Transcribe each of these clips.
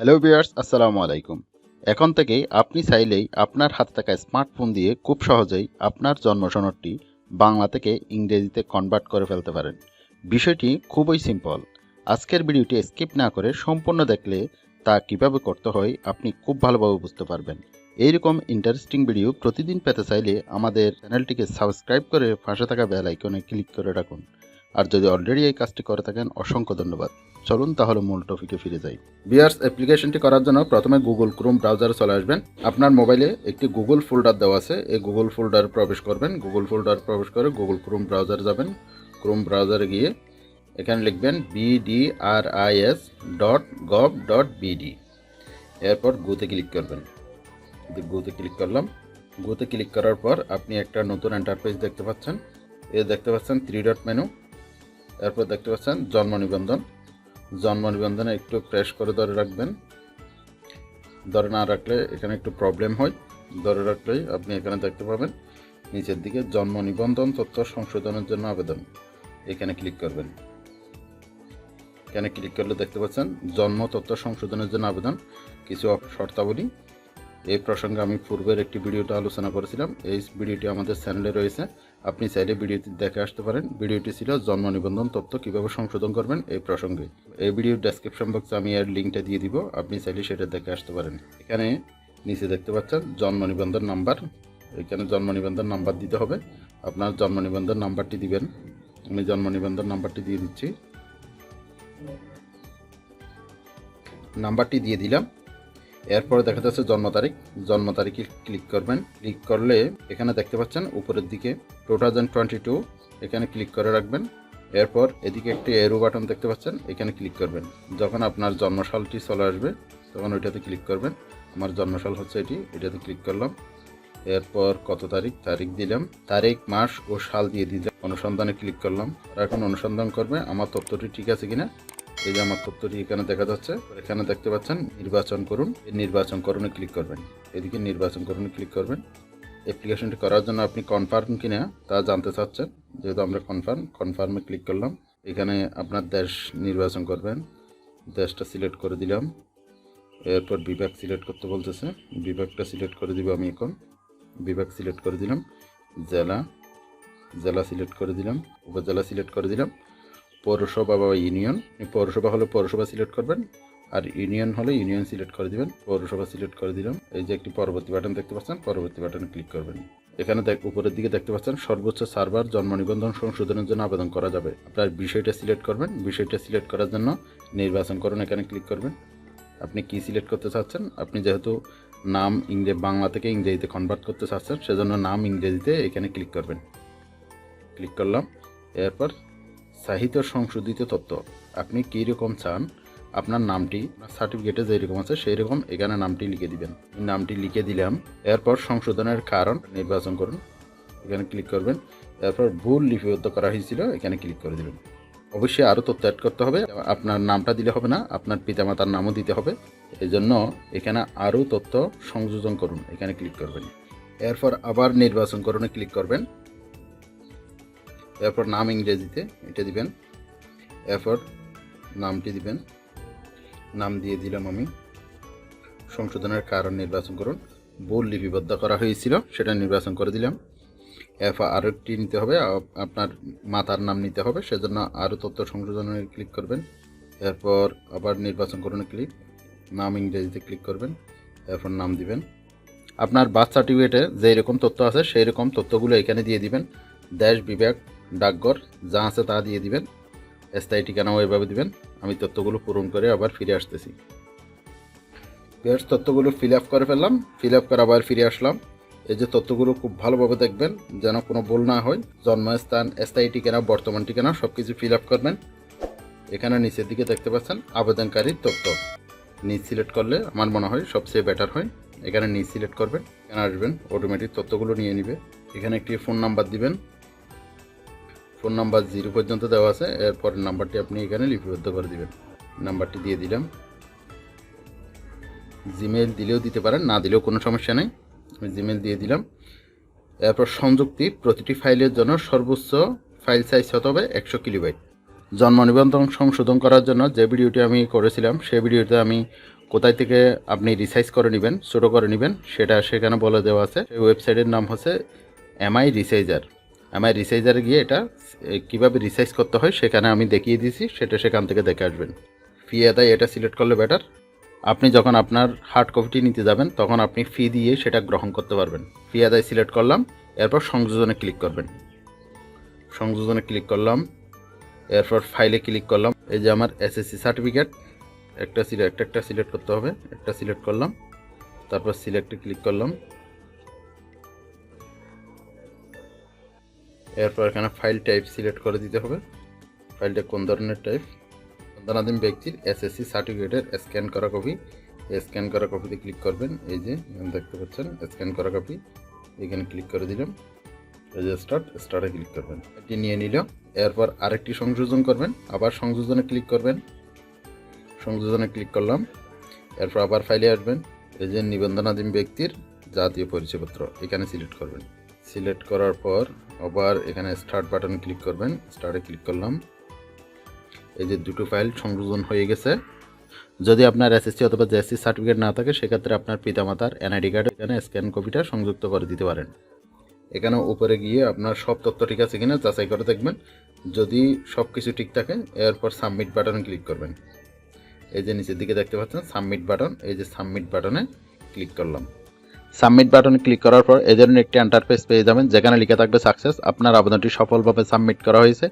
Hello বিয়ার্স আসসালামু আলাইকুম। এখন থেকেই আপনি চাইলেই আপনার হাতে থাকা স্মার্টফোন দিয়ে খুব সহজেই আপনার জন্ম সনদটি বাংলা থেকে ইংরেজিতে কনভার্ট করে ফেলতে পারেন। বিষয়টি খুবই সিম্পল আজকের ভিডিওটি স্কিপ না করে সম্পূর্ণ দেখলে তা কীভাবে করতে হয় আপনি খুব ভালোভাবে বুঝতে পারবেন। এইরকম ইন্টারেস্টিং ভিডিও প্রতিদিন পেতে চাইলে আমাদের চ্যানেলটিকে সাবস্ক্রাইব করে পাশে থাকা বেল আইকনে ক্লিক করে রাখুন। আর যদি অলরেডি এই কাজটি করে থাকেন, অসংখ্য ধন্যবাদ। চলুন তাহলে মূল টপিকে ফিরে যাই। বিয়ার্স অ্যাপ্লিকেশনটি করার জন্য প্রথমে গুগল ক্রোম ব্রাউজারে চলে আসবেন। আপনার মোবাইলে একটি গুগল ফোল্ডার দেওয়া আছে। এই গুগল ফোল্ডার প্রবেশ করবেন। গুগল ফোল্ডার প্রবেশ করে গুগল ক্রোম ব্রাউজার যাবেন। ক্রোম ব্রাউজারে গিয়ে এখানে লিখবেন BDRIS dot gov dot BD এরপর গুতে ক্লিক করবেন। গুতে ক্লিক করলাম। গুতে ক্লিক করার পর আপনি একটা নতুন এন্টারপ্রাইজ দেখতে পাচ্ছেন। এ দেখতে পাচ্ছেন থ্রি ডট মেনু এরপর দেখতে পাচ্ছেন জন্ম নিবন্ধন। জন্ম নিবন্ধনে একটু প্রেস করে ধরে রাখবেন। ধরে না রাখলে এখানে একটু প্রবলেম হয়। ধরে রাখলেই আপনি এখানে দেখতে পাবেন, নিচের দিকে জন্ম নিবন্ধন তথ্য সংশোধনের জন্য আবেদন। এখানে ক্লিক করবেন। এখানে ক্লিক করলে দেখতে পাচ্ছেন জন্ম তথ্য সংশোধনের জন্য আবেদন। কিছু শর্তাবলী। এই প্রসঙ্গে আমি পূর্বের একটি ভিডিওটা আলোচনা করেছিলাম। এই ভিডিওটি আমাদের চ্যানেলে রয়েছে। আপনি চাইলে ভিডিওটি দেখে আসতে পারেন। ভিডিওটি ছিল জন্ম নিবন্ধন তথ্য কীভাবে সংশোধন করবেন এই প্রসঙ্গে। এই ভিডিওর ডেসক্রিপশন বক্সে আমি এর লিঙ্কটা দিয়ে দিব, আপনি চাইলে সেটা দেখে আসতে পারেন। এখানে নিচে দেখতে পাচ্ছেন জন্ম নিবন্ধন নাম্বার এখানে জন্ম নিবন্ধন নাম্বার দিতে হবে। আপনার জন্ম নিবন্ধন নাম্বারটি দিবেন। আমি জন্ম নিবন্ধন নাম্বারটি দিয়ে দিচ্ছি। নাম্বারটি দিয়ে দিলাম। এরপরে দেখা যাচ্ছে জন্ম তারিখ। জন্ম তারিখে ক্লিক করবেন। ক্লিক করলে এখানে দেখতে পাচ্ছেন উপরের দিকে টু এখানে ক্লিক করে রাখবেন। এরপর এদিকে একটি এরো বাটন দেখতে পাচ্ছেন, এখানে ক্লিক করবেন। যখন আপনার জন্মসালটি চলে আসবে, তখন ওইটাতে ক্লিক করবেন। আমার জন্মসাল হচ্ছে এটি, এটাতে ক্লিক করলাম। এরপর কত তারিখ? তারিখ দিলাম। তারিখ, মাস ও সাল দিয়ে দিলাম। অনুসন্ধানে ক্লিক করলাম। এখন অনুসন্ধান করবে, আমার তথ্যটি ঠিক আছে কিনা? এই যে আমার তথ্যটি এখানে দেখা যাচ্ছে। এখানে দেখতে পাচ্ছেন, নির্বাচন করুন। নির্বাচন করুনে ক্লিক করবেন। এদিকে নির্বাচন করুন ক্লিক করবেন। অ্যাপ্লিকেশনটি করার জন্য আপনি কনফার্ম কিনা তা জানতে চাচ্ছেন। যেহেতু আমরা কনফার্ম কনফার্মে ক্লিক করলাম। এখানে আপনার দেশ নির্বাচন করবেন। দেশটা সিলেক্ট করে দিলাম। এরপর বিভাগ সিলেক্ট করতে বলতেছে। বিভাগটা সিলেক্ট করে দিব আমি এখন। বিভাগ সিলেক্ট করে দিলাম। জেলা। জেলা সিলেক্ট করে দিলাম। উপজেলা সিলেক্ট করে দিলাম। পৌরসভা বা ইউনিয়ন পৌরসভা হলে পৌরসভা সিলেক্ট করবেন। আর ইউনিয়ন হলে ইউনিয়ন সিলেক্ট করে দিবেন, পৌরসভা সিলেক্ট করে দিলাম। এই যে একটি পরবর্তী বাটন দেখতে পাচ্ছেন, পরবর্তী বাটনে ক্লিক করবেন। এখানে দেখ, উপরের দিকে দেখতে পাচ্ছেন, সর্বোচ্চ সার্ভার জন্ম নিবন্ধন সংশোধনের জন্য আবেদন করা যাবে। আপনার বিষয়টা সিলেক্ট করবেন, বিষয়টা সিলেক্ট করার জন্য নির্বাচন করুন এখানে ক্লিক করবেন। আপনি কি সিলেক্ট করতে চাচ্ছেন? আপনি যেহেতু নাম ইংরেজি বাংলা থেকে ইংরেজিতে কনভার্ট করতে চাচ্ছেন, সেজন্য নাম ইংরেজিতে এখানে ক্লিক করবেন। ক্লিক করলাম, এরপর সাহিত্য সংশোধিত তথ্য। আপনি কী রকম চান? আপনার নামটি সার্টিফিকেটে যেরকম আছে সেই রকম এখানে নামটি লিখে দিবেন। নামটি লিখে দিলাম, এরপর সংশোধনের কারণ নির্বাচন করুন। এখানে ক্লিক করবেন, এরপর ভুল লিপিবদ্ধ করা হয়েছিল, এখানে ক্লিক করে দিবেন। অবশ্যই আরও তথ্য অ্যাড করতে হবে, আপনার নামটা দিলে হবে না, আপনার পিতামাতার নামও দিতে হবে। এই জন্য এখানে আরও তথ্য সংযোজন করুন, এখানে ক্লিক করবেন। এরপর আবার নির্বাচন করুন ক্লিক করবেন। এরপর নাম ইংরেজিতে এটা দিবেন। এরপর নামটি দিবেন। নাম দিয়ে দিলাম আমি। সংশোধনের কারণ নির্বাচন করুন। ভুল লিপিবদ্ধ করা হয়েছিল, সেটা নির্বাচন করে দিলাম। এরপর আরও একটি নিতে হবে আপনার মাতার নাম নিতে হবে, সেজন্য আরও তথ্য সংশোধনে ক্লিক করবেন। এরপর আবার নির্বাচন করুন ক্লিক, নাম ইংরেজিতে ক্লিক করবেন, এরপর নাম দিবেন। আপনার বার্থ সার্টিফিকেটে যেই রকম তথ্য আছে সেই রকম তথ্যগুলো এখানে দিয়ে দিবেন। দেশ, বিভাগ, ডাকঘর, যা আছে তা দিয়ে দিবেন। স্থায়ী ঠিকানাও এভাবে দিবেন। আমি তথ্যগুলো পূরণ করে আবার ফিরে আসতেছি। পেয়ার্স তথ্যগুলো ফিল আপ করে ফেললাম ফিল আপ করে আবার ফিরে আসলাম। এই যে তথ্যগুলো খুব ভালোভাবে দেখবেন, যেন কোনো ভুল না হয়। জন্মস্থান, স্থায়ী ঠিকানা, বর্তমান ঠিকানা সব কিছু ফিল আপ করবেন। এখানে নিচের দিকে দেখতে পাচ্ছেন, আবেদনকারীর তথ্য। নিচ সিলেক্ট করলে আমার মনে হয় সবচেয়ে বেটার হয়। এখানে নিচ সিলেক্ট করবেন, এখানে আসবেন অটোমেটিক তথ্যগুলো নিয়ে নিবে। এখানে একটি ফোন নাম্বার দিবেন। ফোন নাম্বার জিরো পর্যন্ত দেওয়া আছে, এরপর নাম্বারটি আপনি এখানে লিপিবদ্ধ করে দিবেন। নাম্বারটি দিয়ে দিলাম। জিমেল দিলেও দিতে পারেন, না দিলেও কোনো সমস্যা নেই। আমি জিমেল দিয়ে দিলাম। এরপর সংযুক্তি, প্রতিটি ফাইলের জন্য সর্বোচ্চ ফাইল সাইজ হতে হবে? একশো কিলোবাইট। জন্ম নিবন্ধন সংশোধন করার জন্য যে ভিডিওটি আমি করেছিলাম সেই ভিডিওতে আমি কোথায় থেকে আপনি রিসাইজ করে নেবেন, ছোটো করে নেবেন, সেটা সেখানে বলে দেওয়া আছে। সেই ওয়েবসাইটের নাম হচ্ছে এমআই রিসাইজার। এমআই রিসাইজারে গিয়ে এটা কীভাবে রিসাইজ করতে হয় সেখানে আমি দেখিয়ে দিয়েছি, সেটা সেখান থেকে দেখে আসবেন। ফি আদায় এটা সিলেক্ট করলে বেটার আপনি যখন আপনার হার্ড কপিটি নিতে যাবেন, তখন আপনি ফি দিয়ে সেটা গ্রহণ করতে পারবেন। ফি আদায় সিলেক্ট করলাম, এরপর সংযোজনে ক্লিক করবেন। সংযোজনে ক্লিক করলাম, এরপর ফাইলে ক্লিক করলাম। এই যে আমার এসএসসি সার্টিফিকেট একটা সিলেক্ট একটা সিলেক্ট করতে হবে, একটা সিলেক্ট করলাম, তারপর সিলেক্টে ক্লিক করলাম। এরপর এখানে ফাইল টাইপ সিলেক্ট করে দিতে হবে। ফাইলটা কোন ধরনের টাইপ সন্তানাধীন ব্যক্তির এসএসসি সার্টিফিকেটের স্ক্যান করা কপি স্ক্যান করা কপিতে ক্লিক করবেন। এই যে দেখতে পাচ্ছেন স্ক্যান করা কপি এখানে ক্লিক করে দিলাম। এই যে স্টার্ট স্টার্টে ক্লিক করবেন। এটি নিয়ে নিল। এরপর আরেকটি সংযোজন করবেন। আবার সংযোজনে ক্লিক করবেন। সংযোজনে ক্লিক করলাম। এরপর আবার ফাইলে আসবেন। এই যে নিবন্ধনাধীন ব্যক্তির জাতীয় পরিচয়পত্র। এখানে সিলেক্ট করবেন। সিলেক্ট করার পর আবার এখানে স্টার্ট বাটন ক্লিক করবেন স্টার্টে ক্লিক করলাম। এই যে দুটো ফাইল সংযোজন হয়ে গেছে। যদি আপনার এসএসসি অথবা জেএসসি সার্টিফিকেট না থাকে, সেক্ষেত্রে আপনার পিতামাতার এনআইডি কার্ড এখানে স্ক্যান কপিটা সংযুক্ত করে দিতে পারেন। এখানে উপরে গিয়ে আপনার সব তথ্য ঠিক আছে কিনা যাচাই করে দেখবেন। যদি সব কিছু ঠিক থাকে, এরপর সাবমিট বাটন ক্লিক করবেন। এই যে নিচের দিকে দেখতে পাচ্ছেন সাবমিট বাটন এই যে সাবমিট বাটনে ক্লিক করলাম। সাবমিট বাটনে ক্লিক করার পর এ ধরনের একটি এন্টারফেস পেয়ে যাবেন, যেখানে লিখে থাকবে সাকসেস আপনার আবেদনটি সফলভাবে সাবমিট করা হয়েছে।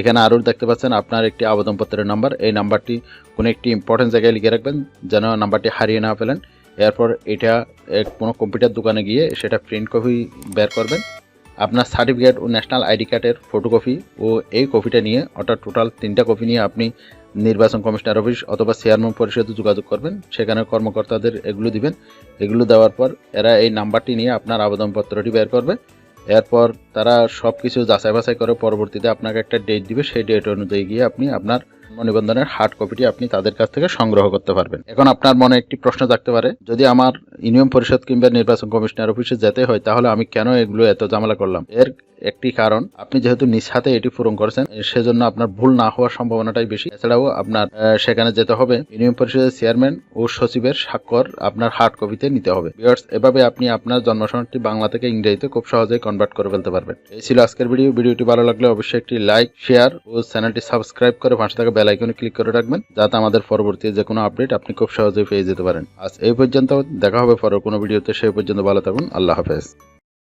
এখানে আরও দেখতে পাচ্ছেন, আপনার একটি আবেদনপত্রের নাম্বার এই নাম্বারটি কোনো একটি ইম্পর্টেন্ট জায়গায় লিখে রাখবেন, যেন নাম্বারটি হারিয়ে না ফেলেন। এরপর এটা কোনো কম্পিউটার দোকানে গিয়ে সেটা প্রিন্ট কপি বের করবেন। আপনার সার্টিফিকেট ও ন্যাশনাল আইডি কার্ডের ফটোকপি ও এই কপিটা নিয়ে, অর্থাৎ টোটাল তিনটা কপি নিয়ে আপনি নির্বাচন কমিশনার অফিস অথবা চেয়ারম্যান পরিষদে যোগাযোগ করবেন। সেখানে কর্মকর্তাদের এগুলো দিবেন। এগুলো দেওয়ার পর এরা এই নাম্বারটি নিয়ে আপনার আবেদনপত্রটি বের করবে। এরপর তারা সব কিছু যাচাই বাছাই করে পরবর্তীতে আপনাকে একটা ডেট দিবে। সেই ডেট অনুযায়ী গিয়ে আপনি আপনার নিবন্ধনের হার্ড কপিটি আপনি তাদের কাছ থেকে সংগ্রহ করতে পারবেন। এখন আপনার মনে একটি প্রশ্ন থাকতে পারে, যদি আমার ইউনিয়ন পরিষদ কিংবা নির্বাচন কমিশনার অফিসে যেতে হয়, তাহলে আমি কেন এগুলো এত ঝামেলা করলাম? এর একটি কারণ, আপনি যেহেতু নিজ হাতে এটি পূরণ করেছেন সেজন্য আপনার ভুল না হওয়ার সম্ভাবনাটাই বেশি। এছাড়াও আপনার সেখানে যেতে হবে। ইউনিয়ন পরিষদের চেয়ারম্যান ও সচিবের স্বাক্ষর আপনার হার্ড কপিতে নিতে হবে। এভাবে আপনি আপনার জন্মসনদটি বাংলা থেকে ইংরেজিতে খুব সহজেই কনভার্ট করে ফেলতে পারবেন। এই ছিল আজকের ভিডিও ভিডিওটি ভালো লাগলে অবশ্যই একটি লাইক শেয়ার ও চ্যানেলটি সাবস্ক্রাইব করে পাশে থাকা বেল আইকনে ক্লিক করে রাখবেন, যাতে আমাদের পরবর্তী যে কোনো আপডেট আপনি খুব সহজেই পেয়ে যেতে পারেন। আজ এই পর্যন্ত, দেখা হবে পরের কোনো ভিডিওতে সেই পর্যন্ত ভালো থাকুন, আল্লাহ হাফেজ।